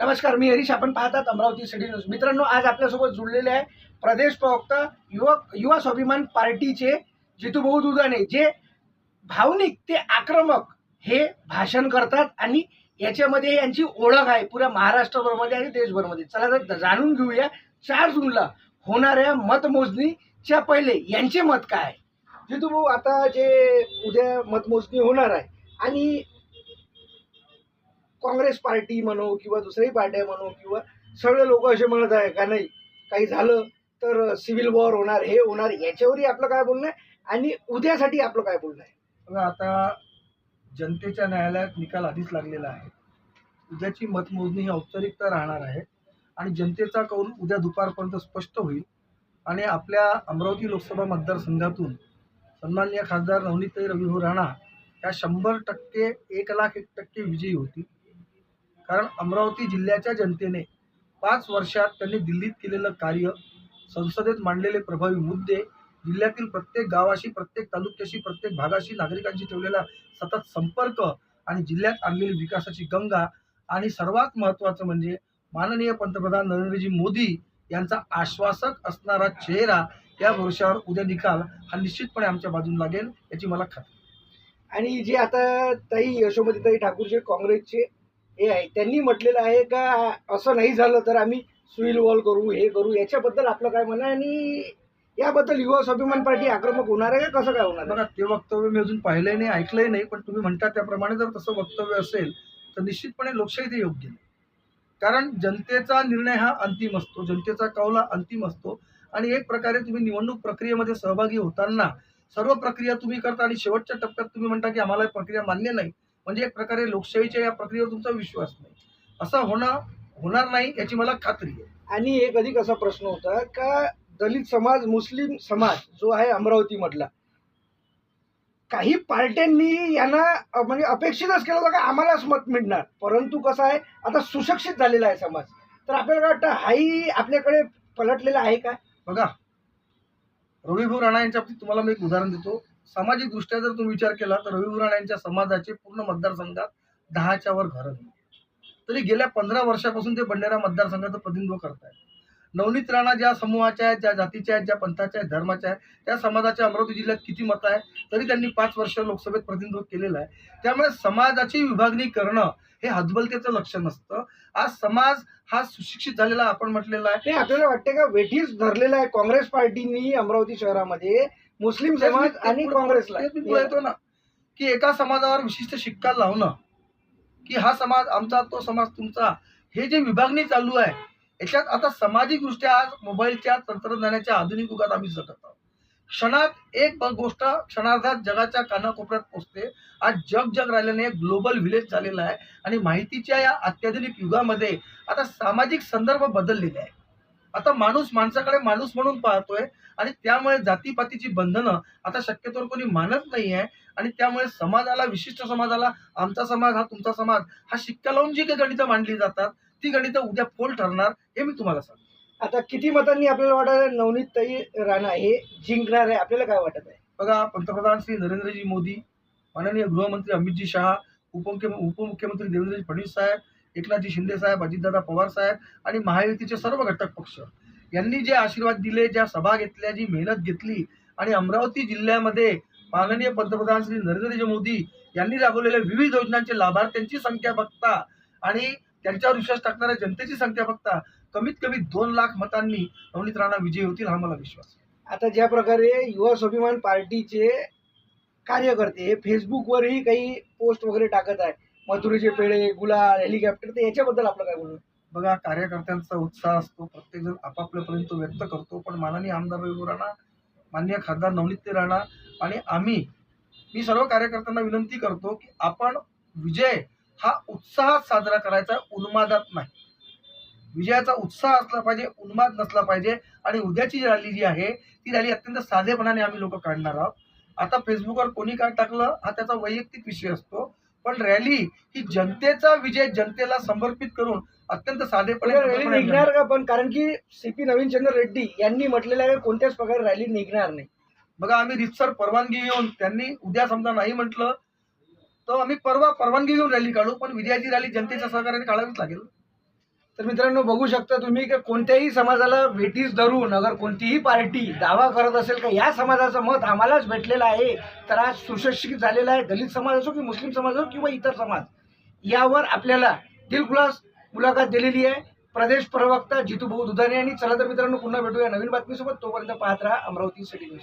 नमस्कार मी हरीश. आपण पाहतात अमरावती सिटी न्यूज. मित्रांनो आज आपल्यासोबत जुळलेले आहे प्रदेश प्रवक्ता युवक युवा स्वाभिमान पार्टीचे जितूभाऊ दुधाणे जे भावनिक ते आक्रमक हे भाषण करतात आणि याच्यामध्ये यांची ओळख आहे पुऱ्या महाराष्ट्रभरमध्ये आणि देशभरमध्ये. चला तर जाणून घेऊया चार जूनला होणाऱ्या मतमोजणीच्या पहिले यांचे मत काय? जितूभाऊ आता जे उद्या मतमोजणी होणार आहे आणि काँग्रेस पार्टी म्हणो किंवा दुसऱ्याही पार्ट्या म्हणो किंवा सगळे लोक असे म्हणत आहे का नाही काही झालं तर सिव्हिल वॉर होणार हे होणार याच्यावरही आपलं काय बोलणं आहे? आणि उद्यासाठी आपलं काय बोलणं आहे? आता जनतेच्या न्यायालयात निकाल आधीच लागलेला आहे. उद्याची मतमोजणी ही औपचारिकता राहणार आहे आणि जनतेचा कौल उद्या दुपारपर्यंत स्पष्ट होईल आणि आपल्या अमरावती लोकसभा मतदारसंघातून सन्माननीय खासदार नवनीताई रविभाऊ हो राणा ह्या शंभर टक्के एक लाख एक टक्के विजयी होती कारण अमरावती जिल्ह्याच्या जनतेने पाच वर्षात त्यांनी दिल्लीत केलेलं कार्य संसदेत मांडलेले प्रभावी मुद्दे जिल्ह्यातील प्रत्येक गावाशी प्रत्येक तालुक्याशी प्रत्येक भागाशी नागरिकांशी ठेवलेला सतत संपर्क आणि जिल्ह्यात आणलेली विकासाची गंगा आणि सर्वात महत्त्वाचं म्हणजे माननीय पंतप्रधान नरेंद्रजी मोदी यांचा आश्वासक असणारा चेहरा या भरोशावर उद्या निकाल हा निश्चितपणे आमच्या बाजून लागेल याची मला खात्री. आणि जे आता ताई यशोमतीताई ठाकूर जे काँग्रेसचे हे आहे. त्यांनी म्हटलेलं आहे का असं नाही झालं तर आम्ही सुईल वॉल करू हे करू. याच्याबद्दल आपलं काय म्हणणं आणि याबद्दल युवा स्वाभिमान पार्टी आक्रमक होणार आहे का? कसं काय होणार बघा ते वक्तव्य मी अजून पाहिलंय नाही ऐकलंही नाही पण तुम्ही म्हणता त्याप्रमाणे जर तसं वक्तव्य असेल तर निश्चितपणे लोकशाही ते योग्य नाही. कारण जनतेचा निर्णय हा अंतिम असतो जनतेचा कौल हा अंतिम असतो. आणि एक प्रकारे तुम्ही निवडणूक प्रक्रियेमध्ये सहभागी होताना सर्व प्रक्रिया तुम्ही करता आणि शेवटच्या टप्प्यात तुम्ही म्हणता की आम्हाला प्रक्रिया मान्य नाही म्हणजे एक प्रकारे लोकशाहीच्या या प्रक्रियेवर तुमचा विश्वास नाही. असं होणं होणार नाही याची मला खात्री आहे. आणि एक अधिक असा प्रश्न होता का दलित समाज मुस्लिम समाज जो आहे अमरावतीमधला काही पार्ट्यांनी यांना म्हणजे अपेक्षितच केलं होतं का आम्हालाच मत मिळणार? परंतु कसं आहे आता सुशिक्षित झालेला आहे समाज. तर आपल्याला काय वाटतं हाही आपल्याकडे पलटलेला आहे का? बघा रविभाऊ राणा यांच्या बाबतीत तुम्हाला मी एक उदाहरण देतो. सामाजिक दृष्ट्या जर तुम्ही विचार केला तर रविभाऊ यांच्या समाजाचे पूर्ण मतदारसंघात दहाच्या वर घरं नाही तरी गेल्या पंधरा वर्षापासून ते बंडेरा मतदारसंघाचं प्रतिनिधित्व करतायत. नवनीत राणा ज्या समूहाच्या आहेत ज्या जातीच्या आहेत ज्या पंथाच्या आहेत धर्माच्या आहेत त्या समाजाच्या अमरावती जिल्ह्यात किती मतं आहेत तरी त्यांनी पाच वर्ष लोकसभेत प्रतिनिधित्व केलेलं आहे. त्यामुळे समाजाची विभागणी करणं हे हदबलतेचं लक्ष नसतं. आज समाज हा सुशिक्षित झालेला आपण म्हटलेला आहे. आपल्याला वाटते का वेठीच धरलेला आहे काँग्रेस पार्टीनी अमरावती शहरामध्ये? मुस्लिम समाज आणि काँग्रेसला. बोलतो ना की एका समाजावर विशिष्ट शिक्का लावणं की हा समाज आमचा तो समाज तुमचा हे जे विभागणी चालू आहे याच्यात आता सामाजिक दृष्ट्या आज मोबाईलच्या तंत्रज्ञानाच्या आधुनिक युगात आम्ही जगत आहोत. क्षणात एक गोष्ट क्षणार्धात जगाच्या कानाकोपऱ्यात पोचते. आज जग जग राहिल्याने एक ग्लोबल विलेज झालेला आहे. आणि माहितीच्या या अत्याधुनिक युगामध्ये आता सामाजिक संदर्भ बदललेले आहे आता माणूस माणसाकडे माणूस म्हणून पाहतोय आणि त्यामुळे जातीपातीची बंधनं आता शक्यतोवर कोणी मानत नाही आहे आणि त्यामुळे समाजाला विशिष्ट समाजाला आमचा समाज हा तुमचा समाज हा शिक्का लावून जी काही गणितं मांडली जातात ती गणितं उद्या फोल ठरणार हे मी तुम्हाला सांगतो. आता किती मतांनी आपल्याला वाटत नवनीत ताई राणा हे जिंकणार आहे? आपल्याला काय वाटत आहे? बघा पंतप्रधान श्री नरेंद्रजी मोदी माननीय गृहमंत्री अमितजी शहा उपमुख्य उपमुख्यमंत्री देवेंद्रजी फडणवीस साहेब एकनाथजी शिंदे साहेब अजितदादा पवार साहेब आणि महायुतीचे सर्व घटक पक्ष यांनी जे आशीर्वाद दिले ज्या सभा घेतल्या जी मेहनत घेतली आणि अमरावती जिल्ह्यामध्ये माननीय पंतप्रधान श्री नरेंद्रजी मोदी यांनी राबवलेल्या विविध योजनांचे लाभार्थ्यांची संख्या बघता आणि त्यांच्यावर विश्वास टाकणाऱ्या जनतेची संख्या बघता कमीत कमी दोन लाख मतांनी नवनीत राणा विजयी होतील हा मला विश्वास आता ज्या प्रकारे युवा स्वाभिमान पार्टीचे कार्यकर्ते हे फेसबुकवरही काही पोस्ट वगैरे टाकत आहे मधुरीचे पेढे गुलाल हेलिकॉप्टर तर याच्याबद्दल आपलं काय बोलणं? बघा कार्यकर्त्यांचा उत्साह असतो. प्रत्येकजण आपापल्यापर्यंत व्यक्त करतो. पण माननीय आमदार रवी राणा माननीय खासदार नवनीत राणा आणि आम्ही मी सर्व कार्यकर्त्यांना विनंती करतो की आपण विजय हा उत्साहात साजरा करायचा उन्मादात नाही. विजयाचा उत्साह असला पाहिजे उन्माद नसला पाहिजे आणि उद्याची रॅली जी आहे ती रॅली अत्यंत साधेपणाने आम्ही लोक काढणार आहोत. आता फेसबुकवर कोणी काय टाकलं हा त्याचा वैयक्तिक विषय असतो. पण रॅली ही जनतेचा विजय जनतेला समर्पित करून अत्यंत साधेपणे रॅली निघणार का? पण कारण की सी पी नवीनचंद्र रेड्डी यांनी म्हटलेलं आहे कोणत्याच प्रकारे रॅली निघणार नाही. बघा आम्ही रितसर परवानगी घेऊन त्यांनी उद्या समजा नाही म्हटलं तर आम्ही परवा परवानगी घेऊन रॅली काढू पण विजयाची रॅली जनतेच्या सहकार्याने काढावीच लागेल. तर मित्रांनो बघू शकता तुम्ही की कोणत्याही समाजाला वेटीस धरून अगर कोणतीही पार्टी दावा करत असेल का या समाजाचं मत आम्हालाच भेटलेलं आहे. तर आज सुशिक्षित झालेला आहे दलित समाज असो की मुस्लिम समाज असो किंवा इतर समाज यावर आपल्याला दिलखुलास मुलाखत दिलेली आहे. प्रदेश प्रवक्ता जितू भाऊ दुधाने आणि चला तर मित्रांनो पुन्हा भेटूया नवीन बातमीसोबत. तोपर्यंत पाहत राहा अमरावती सिटी न्यूज